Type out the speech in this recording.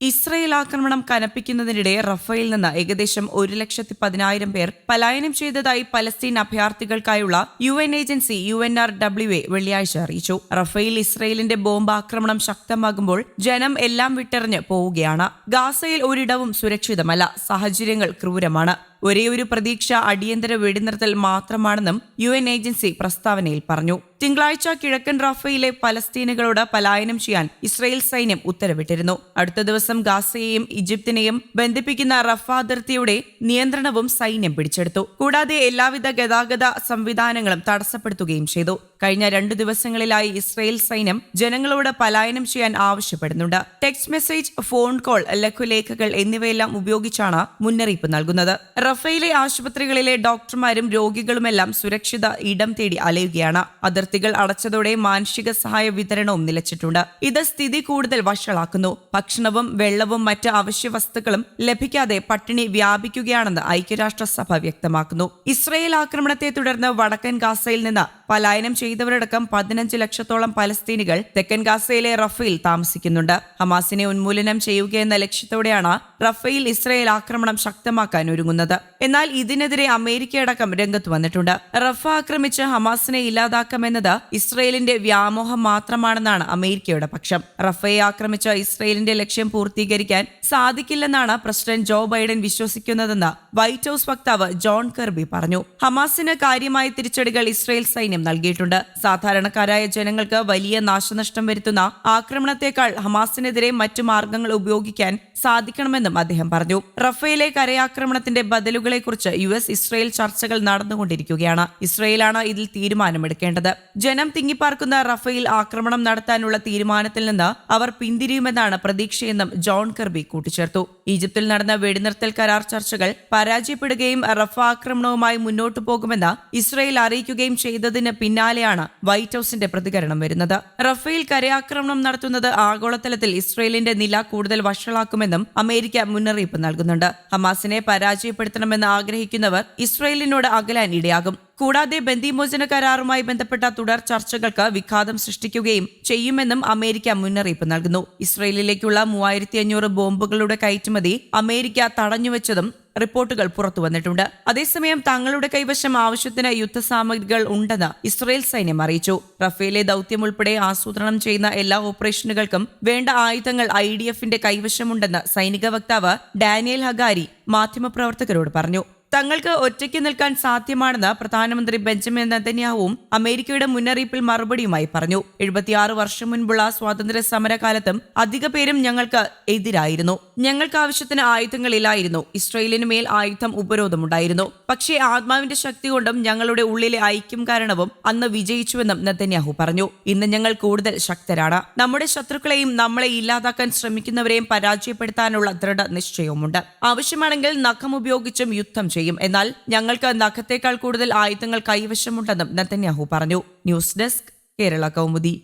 Israel ആക്രമണം കനപ്പിക്കുന്നതിനിടെ റഫയിൽ നിന്ന് ഏകദേശം ഒരു ലക്ഷത്തി പതിനായിരം പേർ പലായനം ചെയ്തതായി Palestine അഭയാർത്ഥികൾക്കായുള്ള U N agency U N R W A വെള്ളിയാഴ്ച അറിയിച്ചു. റഫയിൽ ഇസ്രയേലിന്റെ ബോംബ് ആക്രമണം ശക്തമാകുമ്പോൾ ജനം എല്ലാം വിട്ടെറിഞ്ഞ് പോവുകയാണ്. ഗാസയിൽ ഒരിടവും സുരക്ഷിതമല്ല. സാഹചര്യങ്ങൾ ക്രൂരമാണ്. ഒരേയൊരു പ്രതീക്ഷ അടിയന്തര വെടിനിർത്തൽ മാത്രമാണെന്നും യു എൻ ഏജൻസി പ്രസ്താവനയിൽ പറഞ്ഞു. തിങ്കളാഴ്ച കിഴക്കൻ റഫയിലെ പലസ്തീനുകളോട് പലായനം ചെയ്യാൻ ഇസ്രയേൽ സൈന്യം ഉത്തരവിട്ടിരുന്നു. അടുത്ത ദിവസം ഗാസയെയും ഈജിപ്തിനെയും ബന്ധിപ്പിക്കുന്ന റഫ അതിർത്തിയുടെ നിയന്ത്രണവും സൈന്യം പിടിച്ചെടുത്തു. കൂടാതെ എല്ലാവിധ ഗതാഗത സംവിധാനങ്ങളും തടസ്സപ്പെടുത്തുകയും ചെയ്തു. കഴിഞ്ഞ രണ്ടു ദിവസങ്ങളിലായി ഇസ്രയേൽ സൈന്യം ജനങ്ങളോട് പലായനം ചെയ്യാൻ ആവശ്യപ്പെടുന്നുണ്ട്. ടെക്സ്റ്റ് മെസ്സേജ് ഫോൺ കോൾ ലഘുലേഖകൾ എന്നിവയെല്ലാം ഉപയോഗിച്ചാണ് മുന്നറിയിപ്പ് നൽകുന്നത്. റഫയിലെ ആശുപത്രികളിലെ ഡോക്ടർമാരും രോഗികളുമെല്ലാം സുരക്ഷിത ഇടം തേടി അലയുകയാണ്. അതിർത്തികൾ അടച്ചതോടെ മാനുഷിക സഹായ വിതരണവും നിലച്ചിട്ടുണ്ട്. ഇത് സ്ഥിതി കൂടുതൽ വഷളാക്കുന്നു. ഭക്ഷണവും വെള്ളവും മറ്റ് അവശ്യ വസ്തുക്കളും ലഭിക്കാതെ പട്ടിണി വ്യാപിക്കുകയാണെന്ന് ഐക്യരാഷ്ട്രസഭ വ്യക്തമാക്കുന്നു. ഇസ്രയേൽ ആക്രമണത്തെ തുടർന്ന് വടക്കൻ ഗാസയിൽ നിന്ന് പലായനം ചെയ്തവരടക്കം പതിനഞ്ച് ലക്ഷത്തോളം പലസ്തീനികൾ തെക്കൻ ഗാസയിലെ റഫയിൽ താമസിക്കുന്നുണ്ട്. ഹമാസിനെ ഉന്മൂലനം ചെയ്യുകയെന്ന ലക്ഷ്യത്തോടെയാണ് റഫയിൽ ഇസ്രയേൽ ആക്രമണം ശക്തമാക്കാൻ ഒരുങ്ങുന്നത്. എന്നാൽ ഇതിനെതിരെ അമേരിക്കയടക്കം രംഗത്ത് വന്നിട്ടുണ്ട്. റഫ ആക്രമിച്ച് ഹമാസിനെ ഇല്ലാതാക്കാമെന്നത് ഇസ്രയേലിന്റെ വ്യാമോഹം മാത്രമാണെന്നാണ് അമേരിക്കയുടെ പക്ഷം. റഫയെ ആക്രമിച്ച ഇസ്രയേലിന്റെ ലക്ഷ്യം പൂർത്തീകരിക്കാൻ സാധിക്കില്ലെന്നാണ് പ്രസിഡന്റ് ജോ ബൈഡൻ വിശ്വസിക്കുന്നതെന്ന് വൈറ്റ് ഹൌസ് വക്താവ് ജോൺ കെർബി പറഞ്ഞു. ഹമാസിന് കാര്യമായ തിരിച്ചടികൾ ഇസ്രയേൽ സൈന്യം നൽകിയിട്ടുണ്ട്. സാധാരണക്കാരായ ജനങ്ങൾക്ക് വലിയ നാശനഷ്ടം വരുത്തുന്ന ആക്രമണത്തെക്കാൾ ഹമാസിനെതിരെ മറ്റു മാർഗങ്ങൾ ഉപയോഗിക്കാൻ സാധിക്കണമെന്നും അദ്ദേഹം പറഞ്ഞു. റഫേലെ കരയാക്രമണത്തിന്റെ ബദലുകളെക്കുറിച്ച് യു എസ് ഇസ്രയേൽ ചർച്ചകൾ നടന്നുകൊണ്ടിരിക്കുകയാണ്. ഇസ്രയേലാണ് ഇതിൽ തീരുമാനമെടുക്കേണ്ടത്. ജനം തിങ്ങിപ്പാർക്കുന്ന റഫേൽ ആക്രമണം നടത്താനുള്ള തീരുമാനത്തിൽ നിന്ന് അവർ പിന്തിരിയുമെന്നാണ് പ്രതീക്ഷയെന്നും ജോൺ കെർബി കൂട്ടിച്ചേർത്തു. ഈജിപ്തിൽ നടന്ന വെടിനിർത്തൽ കരാർ ചർച്ചകൾ പരാജയപ്പെടുകയും റഫ ആക്രമണവുമായി മുന്നോട്ടു പോകുമെന്ന് ഇസ്രയേൽ അറിയിക്കുകയും ചെയ്തതിന് പിന്നാലെയാണ് വൈറ്റ് ഹൌസിന്റെ പ്രതികരണം വരുന്നത്. റഫേൽ കരയാക്രമണം നടത്തുന്നത് ആഗോളതലത്തിൽ ഇസ്രയേലിന്റെ നില കൂടുതൽ വഷളാക്കുമെന്നും അമേരിക്ക മുന്നറിയിപ്പ് നൽകുന്നുണ്ട്. ഹമാസിനെ പരാജയപ്പെടുത്തണമെന്ന് ആഗ്രഹിക്കുന്നവർ ഇസ്രയേലിനോട് അകലാൻ ഇടയാകും. കൂടാതെ ബന്ദിമോചന കരാറുമായി ബന്ധപ്പെട്ട തുടർ ചർച്ചകൾക്ക് വിഘാതം സൃഷ്ടിക്കുകയും ചെയ്യുമെന്നും അമേരിക്ക മുന്നറിയിപ്പ് നൽകുന്നു. ഇസ്രയേലിലേക്കുള്ള മൂവായിരത്തി അഞ്ഞൂറ് ബോംബുകളുടെ കയറ്റുമതി അമേരിക്ക തടഞ്ഞുവെച്ചതും റിപ്പോർട്ടുകൾ പുറത്തു വന്നിട്ടുണ്ട്. അതേസമയം തങ്ങളുടെ കൈവശം ആവശ്യത്തിന് യുദ്ധസാമഗ്രികൾ ഉണ്ടെന്ന് ഇസ്രയേൽ സൈന്യം അറിയിച്ചു. റഫേലെ ദൌത്യം ഉൾപ്പെടെ ആസൂത്രണം ചെയ്യുന്ന എല്ലാ ഓപ്പറേഷനുകൾക്കും വേണ്ട ആയുധങ്ങൾ ഐ ഡി എഫിന്റെ കൈവശമുണ്ടെന്ന് സൈനിക വക്താവ് ഡാനിയൽ ഹഗാരി മാധ്യമപ്രവർത്തകരോട് പറഞ്ഞു. തങ്ങൾക്ക് ഒറ്റയ്ക്ക് നിൽക്കാൻ സാധ്യമാണെന്ന് പ്രധാനമന്ത്രി ബെഞ്ചമിൻ നെതന്യാഹുവും അമേരിക്കയുടെ മുന്നറിയിപ്പിൽ മറുപടിയുമായി പറഞ്ഞു. എഴുപത്തിയാറ് വർഷം മുൻപുള്ള സ്വാതന്ത്ര്യ സമരകാലത്തും അധിക പേരും ഞങ്ങൾക്ക് എതിരായിരുന്നു. ഞങ്ങൾക്ക് ആവശ്യത്തിന് ആയുധങ്ങളില്ലായിരുന്നു. ഇസ്രയേലിന് മേൽ ആയുധം ഉപരോധമുണ്ടായിരുന്നു. പക്ഷേ ആത്മാവിന്റെ ശക്തി കൊണ്ടും ഞങ്ങളുടെ ഉള്ളിലെ ഐക്യം കാരണവും അന്ന് വിജയിച്ചുവെന്നും നെതന്യാഹു പറഞ്ഞു. ഇന്ന് ഞങ്ങൾ കൂടുതൽ ശക്തരാണ്. നമ്മുടെ ശത്രുക്കളെയും നമ്മളെ ഇല്ലാതാക്കാൻ ശ്രമിക്കുന്നവരെയും പരാജയപ്പെടുത്താനുള്ള ദൃഢ നിശ്ചയവുമുണ്ട് ആവശ്യമാണെങ്കിൽ നഖം ഉപയോഗിച്ചും യുദ്ധം ചെയ്യും. എന്നാൽ ഞങ്ങൾക്ക് നഖത്തേക്കാൾ കൂടുതൽ ആയുധങ്ങൾ കൈവശമുണ്ടെന്നും നെതന്യാഹു പറഞ്ഞു. News desk Kerala Kaumudi.